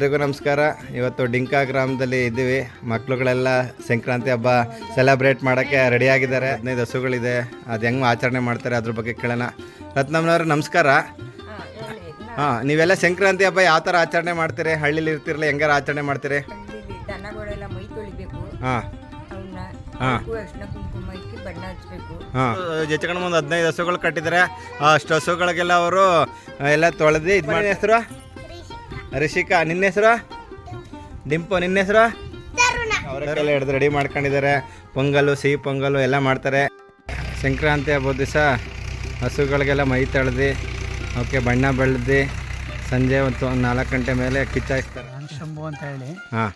ಎಲ್ರಿಗೂ ನಮಸ್ಕಾರ. ಇವತ್ತು ಡಿಂಕಾ ಗ್ರಾಮದಲ್ಲಿ ಇದ್ದೀವಿ. ಮಕ್ಕಳುಗಳೆಲ್ಲ ಸಂಕ್ರಾಂತಿ ಹಬ್ಬ ಸೆಲೆಬ್ರೇಟ್ ಮಾಡೋಕ್ಕೆ ರೆಡಿಯಾಗಿದ್ದಾರೆ ಹದಿನೈದು ಹಸುಗಳಿದೆ. ಅದು ಹೆಂಗೆ ಆಚರಣೆ ಮಾಡ್ತಾರೆ ಅದ್ರ ಬಗ್ಗೆ ಕೇಳೋಣ. ರತ್ನಮ್ಮನವ್ರು ನಮಸ್ಕಾರ. ಹಾಂ ನೀವೆಲ್ಲ ಸಂಕ್ರಾಂತಿ ಹಬ್ಬ ಯಾವ ಥರ ಆಚರಣೆ ಮಾಡ್ತೀರಿ? ಹಳ್ಳಿಲಿ ಇರ್ತಿರಲ್ಲ ಹೆಂಗಾರ ಆಚರಣೆ ಮಾಡ್ತೀರಿ? ಹಾಂ. ಹಾಂ. ಹಾ. ಹೆಚ್ಚು ಒಂದು ಹದಿನೈದು ಹಸುಗಳು ಕಟ್ಟಿದ್ದಾರೆ. ಆ ಅಷ್ಟು ಹಸುಗಳಿಗೆಲ್ಲ ಅವರು ಎಲ್ಲ ತೊಳೆದು ಇದು ಮಾಡಿ ಹೆಸರು? ರಿಷಿಕಾ ನಿನ್ನ ಹೆಸರು? ಡಿಂಪು ನಿನ್ನ ಹೆಸರು? ಅವರೆಲ್ಲ ಹಿಡ್ದು ರೆಡಿ ಮಾಡ್ಕೊಂಡಿದ್ದಾರೆ. ಪೊಂಗಲು ಸಿಹಿ ಪೊಂಗಲು ಎಲ್ಲ ಮಾಡ್ತಾರೆ. ಸಂಕ್ರಾಂತಿ ಹಬ್ಬದ ದಿವಸ ಹಸುಗಳಿಗೆಲ್ಲ ಮೈ ತಳ್ದು ಅವಕ್ಕೆ ಬಣ್ಣ ಬೆಳೆದು ಸಂಜೆ ಒಂದು ನಾಲ್ಕು ಗಂಟೆ ಮೇಲೆ ಕಿಚ್ಚಾಯಿಸ್ತಾರೆ ನಾನು ಶಂಭು ಅಂತ ಹೇಳಿ. ಹಾಂ.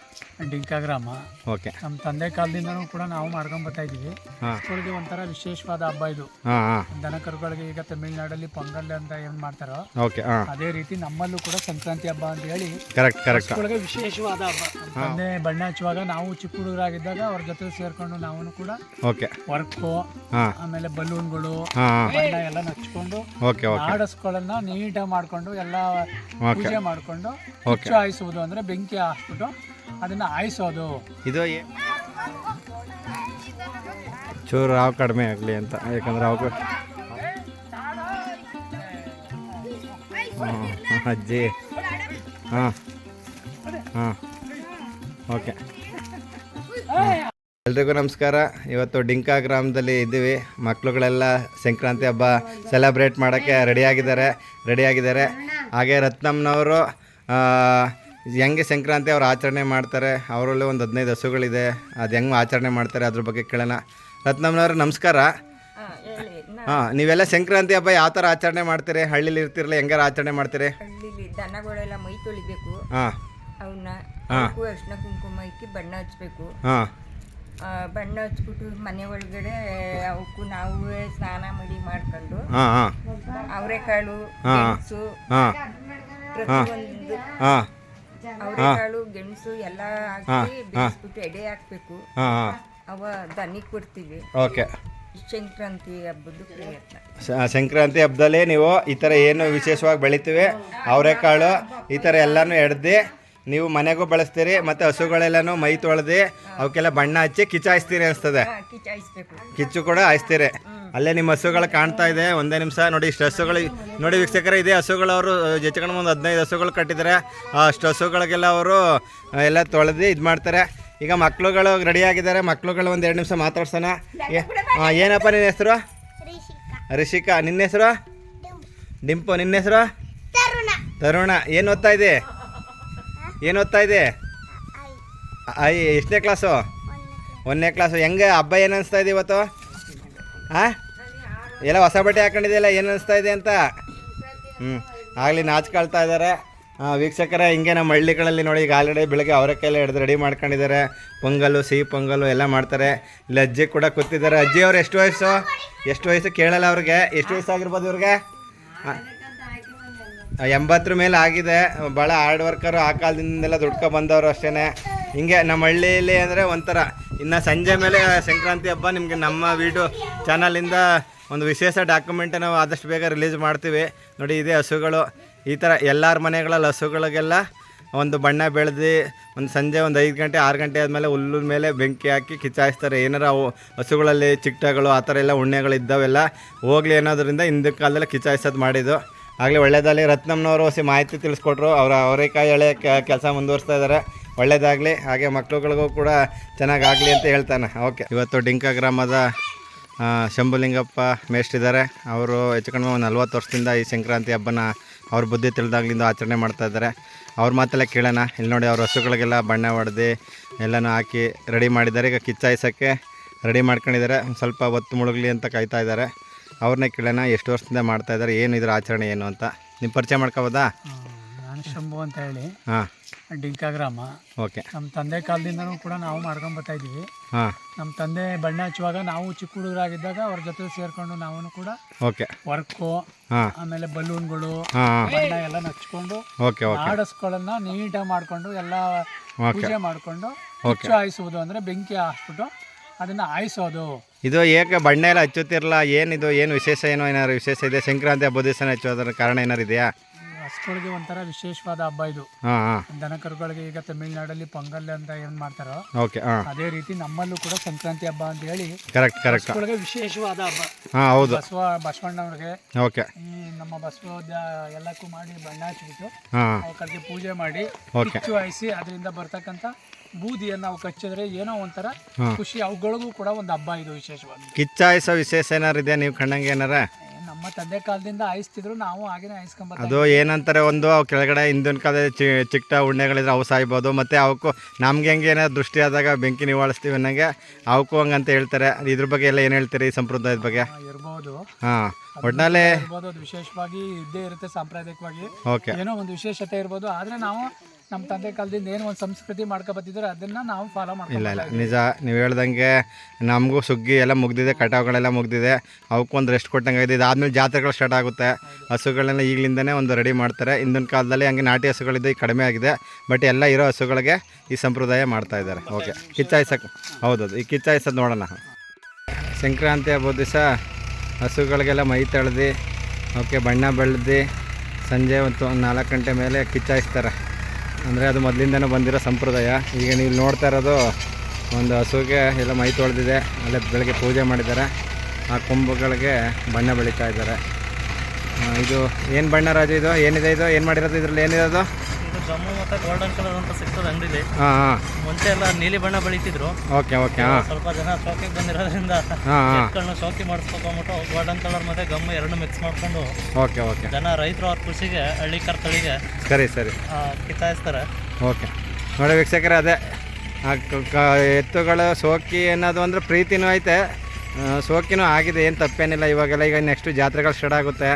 ಡಿಂಕಾ ಗ್ರಾಮ ಓಕೆ. ನಮ್ಮ ತಂದೆ ಕಾಲದಿಂದನೂ ಕೂಡ ನಾವು ಮಾಡ್ಕೊಂಡ್ ಬರ್ತಾ ಇದೀವಿ ಸ್ಕೂಲ್ಗೆ ಒಂಥರ ವಿಶೇಷವಾದ ಹಬ್ಬ ಇದು. ಹಾಂ ಹಾಂ. ದನ ಕರುಗಳಿಗೆ ಈಗ ತಮಿಳುನಾಡಲ್ಲಿ ಪೊಂಗಲ್ ಅಂತ ಏನ್ ಮಾಡ್ತಾರೋ ಓಕೆ ಹಾಂ. ಅದೇ ರೀತಿ ನಮ್ಮಲ್ಲೂ ಕೂಡ ಸಂಕ್ರಾಂತಿ ಹಬ್ಬ ಅಂತ ಹೇಳಿ ಕರೆಕ್ಟ್ ಕರೆಕ್ಟ್ ವಿಶೇಷವಾದ ಹಬ್ಬ. ನಮ್ಮ ತಂದೆ ಬಣ್ಣ ಹಚ್ಚುವಾಗ ನಾವು ಚಿಕ್ಕ ಹುಡುಗರಾಗಿದ್ದಾಗ ಅವ್ರ ಜೊತೆ ಸೇರ್ಕೊಂಡು ನಾವು ಕೂಡ ಓಕೆ. ವರ್ಕು ಹಾಂ. ಆಮೇಲೆ ಬಲೂನ್ಗಳು ಬಣ್ಣ ಎಲ್ಲ ಹಚ್ಕೊಂಡು ಓಕೆ ಓಕೆ. ಆಡಸ್ಗಳನ್ನ ನೀಟಾಗಿ ಮಾಡ್ಕೊಂಡು ಎಲ್ಲ ಪೂಜೆ ಮಾಡ್ಕೊಂಡು ಹೆಚ್ಚು ಅಂದ್ರೆ ಬೆಂಕಿ ಹಾಕ್ಬಿಟ್ಟು ಅದನ್ನ ಆಯಿಸೋದು ಇದು ಚೂರು ಹಾವು ಕಡಿಮೆ ಆಗಲಿ ಅಂತ, ಯಾಕಂದ್ರೆ ಹಾವು ಅಜ್ಜಿ. ಹಾಂ ಹಾಂ ಓಕೆ. ಎಲ್ರಿಗೂ ನಮಸ್ಕಾರ. ಇವತ್ತು ಡಿಂಕಾ ಗ್ರಾಮದಲ್ಲಿ ಇದ್ದೀವಿ. ಮಕ್ಕಳುಗಳೆಲ್ಲ ಸಂಕ್ರಾಂತಿ ಹಬ್ಬ ಸೆಲೆಬ್ರೇಟ್ ಮಾಡೋಕ್ಕೆ ರೆಡಿಯಾಗಿದ್ದಾರೆ ರೆಡಿಯಾಗಿದ್ದಾರೆ ಹಾಗೆ ರತ್ನಮ್ನವರು ಹೆಂಗೆ ಸಂಕ್ರಾಂತಿ ಅವ್ರು ಆಚರಣೆ ಮಾಡ್ತಾರೆ ಅವರಲ್ಲೂ ಒಂದು ಹದಿನೈದು ಹಸುಗಳಿದೆ ಅದು ಹೆಂಗೆ ಆಚರಣೆ ಮಾಡ್ತಾರೆ ಅದ್ರ ಬಗ್ಗೆ ಕೇಳೋಣ. ರತ್ನಮ್ಮನವ್ರು ನಮಸ್ಕಾರ. ಹಾ, ನೀವೆಲ್ಲ ಸಂಕ್ರಾಂತಿ ಹಬ್ಬ ಯಾವ ಥರ ಆಚರಣೆ ಮಾಡ್ತೀರಿ? ಹಳ್ಳಿಲಿ ಇರ್ತಿರಲ್ಲ ಹೆಂಗಾರ ಆಚರಣೆ ಮಾಡ್ತೀರಿ? ಹಳ್ಳಿಲಿ ದನಗಳೆಲ್ಲ ಮೈ ತೊಳಿಬೇಕು. ಹಾಂ. ಅವನ್ನ. ಅರಿಶಿನ ಕುಂಕುಮ ಇಕ್ಕಿ ಬಣ್ಣ ಹಚ್ಬೇಕು. ಹಾಂ. ಬಣ್ಣ ಹಚ್ಬಿಟ್ಟು ಮನೆ ಒಳಗಡೆ ಅವಕ್ಕೂ ನಾವು ಸ್ನಾನ ಮಾಡಿ ಮಾಡ್ಕೊಂಡು ಅವರೆಕಾಳು ಹಾ. ಹಾಂ. ಹಾಂ. ಅವರೆಕಾಳು ಗೆಣಸು ಎಲ್ಲ ಹಾಕಿ ಬೇಯಿಸ್ಬಿಟ್ಟು ಎಡೆ ಹಾಕ್ಬೇಕು. ಅವ ದನಿಗೆ ಕೊಡ್ತೀವಿ. ಓಕೆ. ಸಂಕ್ರಾಂತಿ ಹಬ್ಬದ ಸಂಕ್ರಾಂತಿ ಹಬ್ಬದಲ್ಲಿ ನೀವು ಈ ಥರ ಏನು ವಿಶೇಷವಾಗಿ ಬೆಳಿತೀವಿ ಅವರೆಕಾಳು ಈ ಥರ ಎಲ್ಲನೂ ಎಡ್ದು ನೀವು ಮನೆಗೂ ಬಳಸ್ತೀರಿ ಮತ್ತೆ ಹಸುಗಳೆಲ್ಲನೂ ಮೈ ತೊಳೆದು ಅವಕ್ಕೆಲ್ಲ ಬಣ್ಣ ಹಚ್ಚಿ ಕಿಚಾಯಿಸ್ತೀರಿ ಅನಿಸ್ತದೆ. ಕಿಚ್ಚು ಕೂಡ ಹಾಯಿಸ್ತೀರಿ. ಅಲ್ಲೇ ನಿಮ್ಮ ಹಸುಗಳು ಕಾಣ್ತಾ ಇದೆ ಒಂದೇ ನಿಮಿಷ ನೋಡಿ ಇಷ್ಟು ಹಸುಗಳು ನೋಡಿ ವೀಕ್ಷಕರ ಇದೇ ಹಸುಗಳು ಅವರು ಜಚ್ಕೊಂಡು ಒಂದು ಹದಿನೈದು ಹಸುಗಳು ಕಟ್ಟಿದ್ದಾರೆ. ಆ ಅಷ್ಟು ಹಸುಗಳಿಗೆಲ್ಲ ಅವರು ಎಲ್ಲ ತೊಳೆದು ಇದು ಮಾಡ್ತಾರೆ. ಈಗ ಮಕ್ಳುಗಳು ರೆಡಿಯಾಗಿದ್ದಾರೆ ಮಕ್ಕಳುಗಳು ಒಂದು ಎರಡು ನಿಮಿಷ ಮಾತಾಡ್ಸೋಣ. ಏ- ಏನಪ್ಪ ನಿನ್ನ ಹೆಸರು? ರಿಷಿಕಾ. ನಿನ್ನ ಹೆಸರು? ಡಿಂಪು. ನಿನ್ನ ಹೆಸರು? ತರುಣ ಏನು ಓದ್ತಾ ಇದೆ? ಏನು ಓದ್ತಾ ಇದೆ ಐ. ಎಷ್ಟನೇ ಕ್ಲಾಸು ಒಂದನೇ ಕ್ಲಾಸು ಹೆಂಗೆ ಹಬ್ಬ ಏನು ಅನಿಸ್ತಾ ಇದೆ ಇವತ್ತು? ಹಾಂ ಎಲ್ಲ ಹೊಸ ಬಟ್ಟೆ ಹಾಕೊಂಡಿದೆಯಲ್ಲ ಏನು ಅನಿಸ್ತಾ ಇದೆ ಅಂತ? ಹ್ಞೂ ಆಗಲಿ ನಾಚ್ಕೊಳ್ತಾ ಇದ್ದಾರೆ ವೀಕ್ಷಕರೇ ಹಿಂಗೆ ನಮ್ಮ ಹಳ್ಳಿಗಳಲ್ಲಿ ನೋಡಿ ಈಗ ಆಲ್ರೆಡಿ ಬೆಳಗ್ಗೆ ಕೈಲೇ ಹಿಡಿದು ರೆಡಿ ಮಾಡ್ಕೊಂಡಿದ್ದಾರೆ. ಪೊಂಗಲು ಸಿಹಿ ಪೊಂಗಲು ಎಲ್ಲ ಮಾಡ್ತಾರೆ. ಇಲ್ಲಿ ಅಜ್ಜಿ ಕೂಡ ಕೂತಿದ್ದಾರೆ. ಅಜ್ಜಿ ಅವ್ರು ಎಷ್ಟು ವಯಸ್ಸು? ಎಷ್ಟು ವಯಸ್ಸು ಕೇಳಲ್ಲ ಅವ್ರಿಗೆ. ಎಷ್ಟು ವಯಸ್ಸಾಗಿರ್ಬೋದು ಇವ್ರಿಗೆ? ಹಾಂ ಎಂಬತ್ತರ ಮೇಲೆ ಆಗಿದೆ. ಭಾಳ ಹಾರ್ಡ್ ವರ್ಕರು ಆ ಕಾಲದಿಂದೆಲ್ಲ ದುಡ್ಕೊ ಬಂದವರು ಅಷ್ಟೇ ಹಿಂಗೆ ನಮ್ಮ ಹಳ್ಳಿಯಲ್ಲಿ ಅಂದರೆ ಒಂಥರ ಇನ್ನು ಸಂಜೆ ಮೇಲೆ ಸಂಕ್ರಾಂತಿ ಹಬ್ಬ ನಿಮಗೆ ನಮ್ಮ ವೀಡಿಯೋ ಚಾನಲಿಂದ ಒಂದು ವಿಶೇಷ ಡಾಕ್ಯುಮೆಂಟ್ ನಾವು ಆದಷ್ಟು ಬೇಗ ರಿಲೀಸ್ ಮಾಡ್ತೀವಿ. ನೋಡಿ, ಇದೇ ಹಸುಗಳು. ಈ ಥರ ಎಲ್ಲರ ಮನೆಗಳಲ್ಲಿ ಹಸುಗಳಿಗೆಲ್ಲ ಒಂದು ಬಣ್ಣ ಬೆಳೆದು ಒಂದು ಸಂಜೆ ಒಂದು ಐದು ಗಂಟೆ, ಆರು ಗಂಟೆ ಆದಮೇಲೆ ಹುಲ್ಲು ಮೇಲೆ ಬೆಂಕಿ ಹಾಕಿ ಕಿಚ್ಚಾಯಿಸ್ತಾರೆ. ಏನಾರ ಹಸುಗಳಲ್ಲಿ ಚಿಟ್ಟಗಳು ಆ ಥರ ಎಲ್ಲ ಉಣ್ಣೆಗಳು ಇದ್ದಾವೆಲ್ಲ ಹೋಗ್ಲಿ ಅನ್ನೋದ್ರಿಂದ ಹಿಂದಿನ ಕಾಲದಲ್ಲಿ ಕಿಚ್ಚಾಯಿಸೋದು ಮಾಡಿದ್ದು. ಆಗಲಿ ಒಳ್ಳೇದಾಗಲಿ, ರತ್ನಮ್ಮನವರು ಸಿ ಮಾಹಿತಿ ತಿಳಿಸ್ಕೊಟ್ರು. ಅವರ ಅವರೇಕಾಯಿ ಎಳೆ ಕೆಲಸ ಮುಂದುವರಿಸ್ತಾ ಇದ್ದಾರೆ ಒಳ್ಳೇದಾಗಲಿ, ಹಾಗೆ ಮಕ್ಕಳುಗಳಿಗೂ ಕೂಡ ಚೆನ್ನಾಗಾಗಲಿ ಅಂತ ಹೇಳ್ತಾನೆ. ಓಕೆ. ಇವತ್ತು ಡಿಂಕ ಗ್ರಾಮದ ಶಂಭುಲಿಂಗಪ್ಪ ಇದ್ದಾರೆ ಅವರು ಹೆಚ್ಚು ಕಡಿಮೆ ಒಂದು ನಲ್ವತ್ತು ವರ್ಷದಿಂದ ಈ ಸಂಕ್ರಾಂತಿ ಹಬ್ಬನ ಅವ್ರ ಬುದ್ಧಿ ತಿಳಿದಾಗ್ಲಿಂದ ಆಚರಣೆ ಮಾಡ್ತಾ ಇದ್ದಾರೆ. ಅವ್ರ ಮಾತೆಲ್ಲ ಕೇಳೋಣ. ಇಲ್ಲಿ ನೋಡಿ ಅವ್ರ ಹಸುಗಳಿಗೆಲ್ಲ ಬಣ್ಣ ಹೊಡೆದು ಎಲ್ಲನೂ ಹಾಕಿ ರೆಡಿ ಮಾಡಿದ್ದಾರೆ. ಈಗ ಕಿಚ್ಚಾಯಿಸೋಕ್ಕೆ ರೆಡಿ ಮಾಡ್ಕೊಂಡಿದ್ದಾರೆ. ಸ್ವಲ್ಪ ಹೊತ್ತು ಮುಳುಗಲಿ ಅಂತ ಕಾಯ್ತಾ ಇದ್ದಾರೆ. ಅವ್ರನ್ನೇ ಕೇಳೋಣ ಎಷ್ಟು ವರ್ಷದಿಂದ ಮಾಡ್ತಾ ಇದ್ದಾರೆ ಏನು ಇದ್ರ ಆಚರಣೆ ಏನು ಅಂತ. ನಿಮ್ಮ ಪರಿಚಯ ಮಾಡ್ಕೋಬೋದಾ? ನಾನು ಶಂಭು ಅಂತ ಹೇಳಿ. ಹಾಂ. ಡಿಂಕಾ ಗ್ರಾಮ ಓಕೆ. ನಮ್ಮ ತಂದೆ ಕಾಲದಿಂದನೂ ಕೂಡ ನಾವು ಮಾಡ್ಕೊಂಡ್ ಬರ್ತಾ ಇದ್ದೀವಿ. ಹಾಂ. ನಮ್ಮ ತಂದೆ ಬಣ್ಣ ಹಚ್ಚುವಾಗ ನಾವು ಚಿಕ್ಕ ಹುಡುಗರಾಗಿದ್ದಾಗ ಅವ್ರ ಜೊತೆ ಸೇರ್ಕೊಂಡು ನಾವು ಕೂಡ ಓಕೆ. ವರ್ಕು ಹಾಂ. ಆಮೇಲೆ ಬಲೂನ್ಗಳು ಬಣ್ಣ ಎಲ್ಲ ಹಚ್ಕೊಂಡು ಓಕೆ ಓಕೆ. ಆಡಸ್ಗಳನ್ನ ನೀಟಾಗಿ ಮಾಡ್ಕೊಂಡು ಎಲ್ಲ ಪೂಜೆ ಮಾಡ್ಕೊಂಡು ಹುಚ್ಚು ಹಾಯಿಸುವುದು ಅಂದ್ರೆ ಬೆಂಕಿ ಹಾಕ್ಬಿಟ್ಟು ಅದನ್ನ ಹಾಯಿಸೋದು. ಇದು ಏಕೆ ಬಣ್ಣ ಎಲ್ಲ ಹಚ್ಚುತ್ತಿರಲ್ಲ? ಏನಿದು ಏನು ವಿಶೇಷ ಏನೋ ಏನಾದ್ರು ವಿಶೇಷ ಇದೆ? ಸಂಕ್ರಾಂತಿ ಹಬ್ಬದ ದಿವಸ ಹಚ್ಚೋದ್ರ ಕಾರಣ ಏನಾರು ಇದೆಯಾ? ಹಸುಗಳಿಗೆ ಒಂಥರ ವಿಶೇಷವಾದ ಹಬ್ಬ ಇದು. ಹಾಂ ಹಾಂ. ದನ ಕರುಗಳಿಗೆ ಈಗ ತಮಿಳ್ನಾಡಲ್ಲಿ ಪೊಂಗಲ್ ಅಂತ ಏನ್ ಮಾಡ್ತಾರೋ ಓಕೆ ಹಾಂ. ಅದೇ ರೀತಿ ನಮ್ಮಲ್ಲೂ ಕೂಡ ಸಂಕ್ರಾಂತಿ ಹಬ್ಬ ಅಂತ ಹೇಳಿ ಕರೆಕ್ಟ್ ಕರೆಕ್ಟ್. ಹಸುಗಳಿಗೆ ವಿಶೇಷವಾದ ಹಬ್ಬ. ಹಾಂ ಹೌದು. ಬಸವ ಬಸವಣ್ಣವ್ರಿಗೆ. ಓಕೆ. ಈ ನಮ್ಮ ಬಸವ ಎಲ್ಲಕ್ಕೂ ಮಾಡಿ ಬಣ್ಣ ಹಚ್ಚಿಬಿಟ್ಟು ಹಾಂ. ಪೂಜೆ ಮಾಡಿ ಓಕೆ. ಹಾಯಿಸಿ ಅದರಿಂದ ಬರ್ತಕ್ಕಂಥ ಬೂದಿಯನ್ನು ನಾವು ಕಚ್ಚಿದ್ರೆ ಏನೋ ಒಂಥರ. ಖುಷಿ. ಅವುಗಳಿಗೂ ಕೂಡ ಒಂದು ಹಬ್ಬ ಇದು ವಿಶೇಷವಾಗಿ ಕಿಚ್ಚಾಯಿಸೋ ವಿಶೇಷ ಏನಾರು ಇದೆ ನೀವು ಕಣ್ಣಂಗೆ ಏನಾರ? ನಮ್ಮ ತಂದೆ ಕಾಲದಿಂದ ಆಯಿಸ್ತಿದ್ರು ನಾವು ಹಾಗೇನೆ ಆಯಿಸ್ಕೊಂಬತ್ತ ಅದು ಏನಂತಾರೆ ಒಂದು ಅವು ಕೆಳಗಡೆ ಹಿಂದಿನ ಕಾಲದ ಚಿಕ್ಕ ಉಣ್ಣೆಗಳಿದ್ರೆ ಅವು ಸಾಯ್ಬೋದು ಮತ್ತು ಅವಕ್ಕೂ ನಮ್ಗೆ ಹೆಂಗೆ ಏನಾದ್ರು ದೃಷ್ಟಿ ಆದಾಗ ಬೆಂಕಿ ನಿವಾಳಿಸ್ತೀವಿ ಅನ್ನಂಗೆ ಅವಕ್ಕೂ ಹಂಗಂತ ಹೇಳ್ತಾರೆ. ಇದ್ರ ಬಗ್ಗೆ ಎಲ್ಲ ಏನು ಹೇಳ್ತೀರಿ ಈ ಸಂಪ್ರದಾಯದ ಬಗ್ಗೆ? ಇರ್ಬೋದು. ಹಾಂ ಒಟ್ಟಿನಲ್ಲಿ ಇರ್ಬೋದು ಅದು ವಿಶೇಷವಾಗಿ ಇದ್ದೇ ಇರುತ್ತೆ ಸಾಂಪ್ರದಾಯಿಕವಾಗಿ. ಓಕೆ. ಏನೋ ಒಂದು ವಿಶೇಷತೆ ಇರ್ಬೋದು ಆದ್ರೆ ನಾವು ನಮ್ಮ ತಂದೆ ಕಾಲದಿಂದ ಏನು ಒಂದು ಸಂಸ್ಕೃತಿ ಮಾಡ್ಕೊಬತ್ತಿದ್ರೆ ಅದನ್ನು ನಾವು ಫಾಲೋ ಇಲ್ಲ ಇಲ್ಲ. ನಿಜ ನೀವು ಹೇಳ್ದಂಗೆ ನಮಗೂ ಸುಗ್ಗಿ ಎಲ್ಲ ಮುಗ್ದಿದೆ ಕಟಾವುಗಳೆಲ್ಲ ಮುಗ್ದಿದೆ. ಅವಕ್ಕೂ ಒಂದು ರೆಸ್ಟ್ ಕೊಟ್ಟಂಗೆ ಆಗಿದೆ ಇದಾದ್ಮೇಲೆ ಜಾತ್ರೆಗಳು ಸ್ಟಾರ್ಟ್ ಆಗುತ್ತೆ. ಹಸುಗಳನ್ನ ಈಗಲಿಂದನೇ ಒಂದು ರೆಡಿ ಮಾಡ್ತಾರೆ. ಹಿಂದಿನ ಕಾಲದಲ್ಲಿ ಹಂಗೆ ನಾಟಿ ಹಸುಗಳಿದ್ದು ಈಗ ಕಡಿಮೆ ಆಗಿದೆ. ಬಟ್ ಎಲ್ಲ ಇರೋ ಹಸುಗಳಿಗೆ ಈ ಸಂಪ್ರದಾಯ ಮಾಡ್ತಾ ಇದ್ದಾರೆ. ಓಕೆ ಕಿಚ್ಚಾಯಿಸಕ್ಕೆ ಹೌದೌದು. ಈ ಕಿಚ್ಚಾಯಿಸೋದು ನೋಡೋಣ. ಸಂಕ್ರಾಂತಿ ಹಬ್ಬದ ದಿವಸ ಹಸುಗಳಿಗೆಲ್ಲ ಮೈ ತಳೆದು ಓಕೆ ಬಣ್ಣ ಬೆಳೆದು ಸಂಜೆ ಒಂದು ನಾಲ್ಕು ಗಂಟೆ ಮೇಲೆ ಕಿಚ್ಚಾಯಿಸ್ತಾರೆ. ಅಂದರೆ ಅದು ಮೊದಲಿಂದನೂ ಬಂದಿರೋ ಸಂಪ್ರದಾಯ. ಈಗ ನೀವು ನೋಡ್ತಾ ಇರೋದು ಒಂದು ಹಸುಗೆ ಎಲ್ಲ ಮೈ ತೊಳೆದಿದೆ. ಅಲ್ಲೇ ಬೆಳಗ್ಗೆ ಪೂಜೆ ಮಾಡಿದ್ದಾರೆ. ಆ ಕೊಂಬುಗಳಿಗೆ ಬಣ್ಣ ಬೆಳೀತಾ ಇದ್ದಾರೆ. ಇದು ಏನು ಬಣ್ಣ ರಾಜ ಇದು? ಏನಿದೆ ಇದು? ಏನು ಮಾಡಿರೋದು ಇದರಲ್ಲಿ? ಏನಿರೋದು ಜಮ್ಮು ಮತ್ತು ಗೋಲ್ಡನ್ ಕಲರ್ ಅಂತ ಸಿಗ್ತದೆ ಅಂಗಡಿಲಿ. ಹಾಂ ಹಾಂ. ಮುಂಚೆ ಎಲ್ಲ ನೀಲಿ ಬಣ್ಣ ಬೆಳೀತಿದ್ರು. ಓಕೆ ಓಕೆ ಹಾಂ. ಸ್ವಲ್ಪ ಜನ ಶೋಕಿಗೆ ಬಂದಿರೋದ್ರಿಂದ ಹಾಂ ಹಾಂ. ಎತ್ಗಳನ್ನ ಶೋಕಿ ಮಾಡಿಸ್ಕೊಂಡ್ಬಿಟ್ಟು ಗೋಲ್ಡನ್ ಕಲರ್ ಮತ್ತೆ ಗಮ್ಮು ಎರಡು ಮಿಕ್ಸ್ ಮಾಡ್ಕೊಂಡು ಓಕೆ ಓಕೆ. ಜನ ರೈತರು ಅವ್ರ ಕೃಷಿಗೆ ಹಳ್ಳಿ ಕರ್ತಳಿಗೆ ಸರಿ ಸರಿ. ಕಿತ್ತಾಯಿಸ್ತಾರೆ. ಓಕೆ. ನೋಡಿ ವೀಕ್ಷಕರೇ ಅದೇ. ಎತ್ತುಗಳು ಸೋಕಿ ಅನ್ನೋದು ಅಂದರೆ ಪ್ರೀತಿನೂ ಐತೆ. ಸೋಕಿನೂ ಆಗಿದೆ ಏನು ತಪ್ಪೇನಿಲ್ಲ. ಇವಾಗೆಲ್ಲ ಈಗ ನೆಕ್ಸ್ಟ್ ಜಾತ್ರೆಗಳು ಸ್ಟಾರ್ಟ್ ಆಗುತ್ತೆ.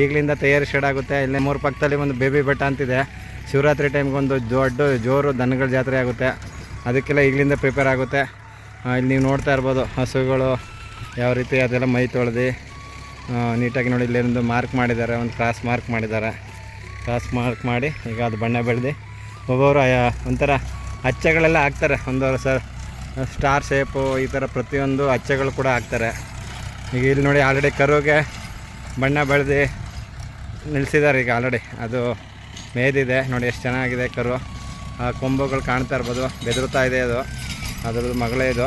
ಈಗಲಿಂದ ತಯಾರಿ ಸ್ಟಾರ್ಟ್ ಆಗುತ್ತೆ. ಇಲ್ಲೇ ಮೂರು ಪಕ್ಕದಲ್ಲಿ ಒಂದು ಬೇಬಿ ಬೆಟ್ಟ ಅಂತಿದೆ. ಶಿವರಾತ್ರಿ ಟೈಮ್ಗೆ ಒಂದು ದೊಡ್ಡ ಜೋರು ದನಗಳ ಜಾತ್ರೆ ಆಗುತ್ತೆ. ಅದಕ್ಕೆಲ್ಲ ಈಗಲಿಂದ ಪ್ರಿಪೇರ್ ಆಗುತ್ತೆ. ಇಲ್ಲಿ ನೀವು ನೋಡ್ತಾ ಇರ್ಬೋದು ಹಸುಗಳು ಯಾವ ರೀತಿ ಅದೆಲ್ಲ ಮೈ ತೊಳೆದು ನೀಟಾಗಿ ನೋಡಿ ಇಲ್ಲೊಂದು ಮಾರ್ಕ್ ಮಾಡಿದ್ದಾರೆ, ಒಂದು ಕ್ರಾಸ್ ಮಾರ್ಕ್ ಮಾಡಿದ್ದಾರೆ. ಕ್ರಾಸ್ ಮಾರ್ಕ್ ಮಾಡಿ ಈಗ ಅದು ಬಣ್ಣ ಬೆಳೆದು ಒಬ್ಬೊಬ್ಬರು ಒಂಥರ ಹಚ್ಚೆಗಳೆಲ್ಲ ಹಾಕ್ತಾರೆ. ಒಂದು ಸರ್ ಸ್ಟಾರ್ ಶೇಪು ಈ ಥರ ಪ್ರತಿಯೊಂದು ಹಚ್ಚೆಗಳು ಕೂಡ ಹಾಕ್ತಾರೆ. ಈಗ ಇಲ್ಲಿ ನೋಡಿ ಆಲ್ರೆಡಿ ಕರುಗೆ ಬಣ್ಣ ಬೆಳೆದು ನಿಲ್ಲಿಸಿದ್ದಾರೆ ಈಗ ಆಲ್ರೆಡಿ ಅದು ಮೇದಿದೆ. ನೋಡಿ ಎಷ್ಟು ಚೆನ್ನಾಗಿದೆ ಕರು. ಆ ಕೊಂಬುಗಳು ಕಾಣ್ತಾ ಇರ್ಬೋದು. ಬೆದರುತ್ತಾ ಇದೆ ಅದು. ಅದ್ರದ್ದು ಮಗಳೇ ಇದು.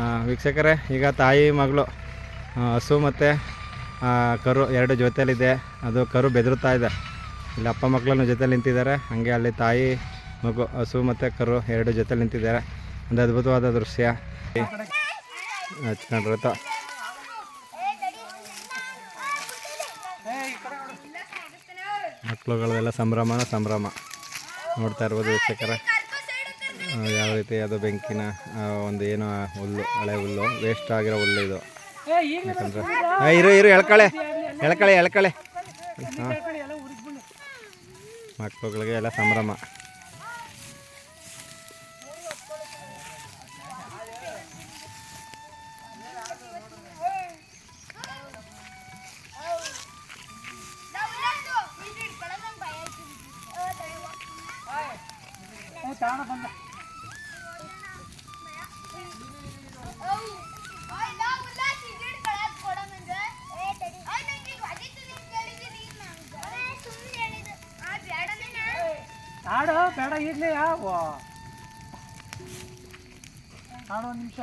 ಆ, ವೀಕ್ಷಕರೇ ಈಗ ತಾಯಿ ಮಗಳು ಹಸು ಮತ್ತು ಕರು ಎರಡು ಜೊತೆಯಲ್ಲಿದೆ. ಅದು ಕರು ಬೆದರುತ್ತಾ ಇದೆ. ಇಲ್ಲಿ ಅಪ್ಪ ಮಕ್ಕಳನ್ನು ಜೊತೆಲಿ ನಿಂತಿದ್ದಾರೆ. ಹಾಗೆ ಅಲ್ಲಿ ತಾಯಿ ಮಗು ಹಸು ಮತ್ತು ಕರು ಎರಡು ಜೊತೆಲಿ ನಿಂತಿದ್ದಾರೆ. ಒಂದು ಅದ್ಭುತವಾದ ದೃಶ್ಯ. ಹಚ್ಕೊಂಡ್ರತ ಮಕ್ಕಳುಗಳದೆಲ್ಲ ಸಂಭ್ರಮ ಸಂಭ್ರಮ. ನೋಡ್ತಾ ಇರ್ಬೋದು ವೀಕ್ಷಕರ. ಯಾವ ರೀತಿ ಅದು ಬೆಂಕಿನ ಒಂದು ಏನು ಹುಲ್ಲು, ಹಳೆ ಹುಲ್ಲು ವೇಸ್ಟ್ ಆಗಿರೋ ಹುಲ್ಲು ಇದು. ಯಾಕಂದ್ರೆ ಹಾಂ ಇರು ಇರು, ಎಳ್ಕಳೆ ಎಳ್ಕಳೆ ಎಳ್ಕಳೆ. ಹಾಂ ಮಕ್ಕಳುಗಳಿಗೆ ಎಲ್ಲ ಸಂಭ್ರಮ. ಬೇಡ, ಇರಲಿ, ಯಾವ? ನಿಮಿಷ.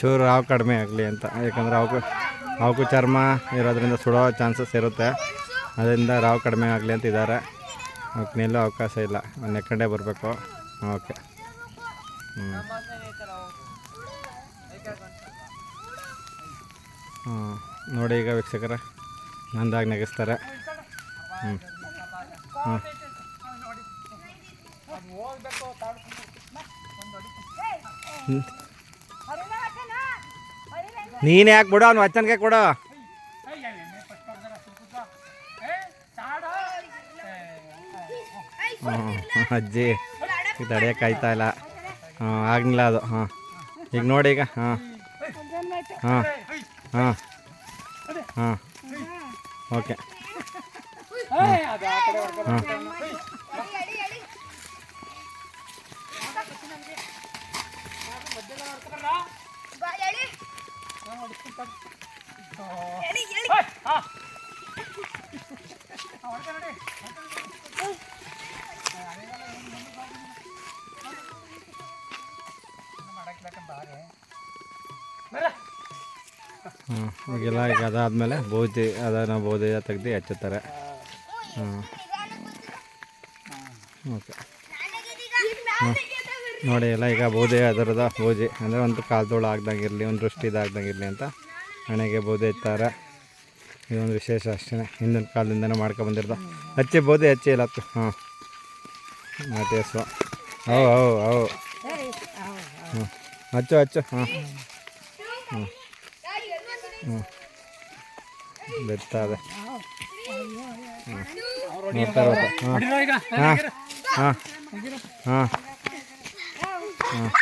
ಚೂರು ಹಾವು ಕಡಿಮೆ ಆಗಲಿ ಅಂತ, ಯಾಕಂದ್ರೆ ಅವಕ್ಕೂ ಅವಕು ಚರ್ಮ ಇರೋದ್ರಿಂದ ಸುಡೋ ಚಾನ್ಸಸ್ ಇರುತ್ತೆ. ಅದರಿಂದ ರಾವು ಕಡಿಮೆ ಆಗಲಿ ಅಂತ ಇದ್ದಾರೆ ಅವಕ್ಕೆ ನಿಲ್ಲೋ ಅವಕಾಶ ಇಲ್ಲ. ಒಂದು ಬರಬೇಕು. ಓಕೆ. ಹ್ಞೂ ನೋಡಿ ಈಗ ವೀಕ್ಷಕರ, ನಂದಾಗಿ ನಗಿಸ್ತಾರೆ. ಹ್ಞೂ ಹ್ಞೂ ನೀನು ಯಾಕೆ ಬಿಡು, ಅವ್ನು ವಚನಕ್ಕೆ ಕೊಡು. ಹ್ಞೂ ಅಜ್ಜಿ ಈಗ ತಡೆಯೋಕೆ ಆಯ್ತಾ ಇಲ್ಲ. ಹಾಂ ಆಗಲಿಲ್ಲ ಅದು. ಹಾಂ ಈಗ ನೋಡಿ ಈಗ. ಹಾಂ ಹಾಂ Merah. ಹಾಂ ಈಗೆಲ್ಲ ಈಗ ಅದಾದಮೇಲೆ ಬೋಜಿ ಅದನ್ನು ಬೋಜಿ ತೆಗ್ದು ಹಚ್ಚುತ್ತಾರೆ. ಹಾಂ ಓಕೆ. ಹಾಂ ನೋಡಿ, ಎಲ್ಲ ಈಗ ಬೂದೆ ಅದರದ ಬೋಜಿ. ಅಂದರೆ ಒಂದು ಕಾಲ್ದೋಳು ಆಗ್ದಂಗಿರಲಿ, ಒಂದು ದೃಷ್ಟಿ ಇದಾಗ್ದಂಗಿರಲಿ ಅಂತ ಹಣೆಗೆ ಬೂದೆ ಇತ್ತಾರೆ ಇದೊಂದು ವಿಶೇಷ ಅಷ್ಟೇ ಹಿಂದಿನ ಕಾಲದಿಂದನೇ ಮಾಡ್ಕೊಬಂದಿರ್ದು ಹಚ್ಚಿ ಬೋದೆ ಹಚ್ಚಿ ಇಲ್ಲ ಹಾಂ ಹಸು ಹೌ ಹೌ ಹೌ. ಹ್ಞೂ ಹಚ್ಚು ಹಚ್ಚು. ಹಾಂ ಹ್ಞೂ ಹ್ಞೂ ಬೆತ್ತದ ಹ್ಞೂ ನೋಡ್ತಾ ಇರ್ಬೇಕು ಹಾಂ ಹಾಂ ಹಾಂ ಹಾಂ ಹಾಂ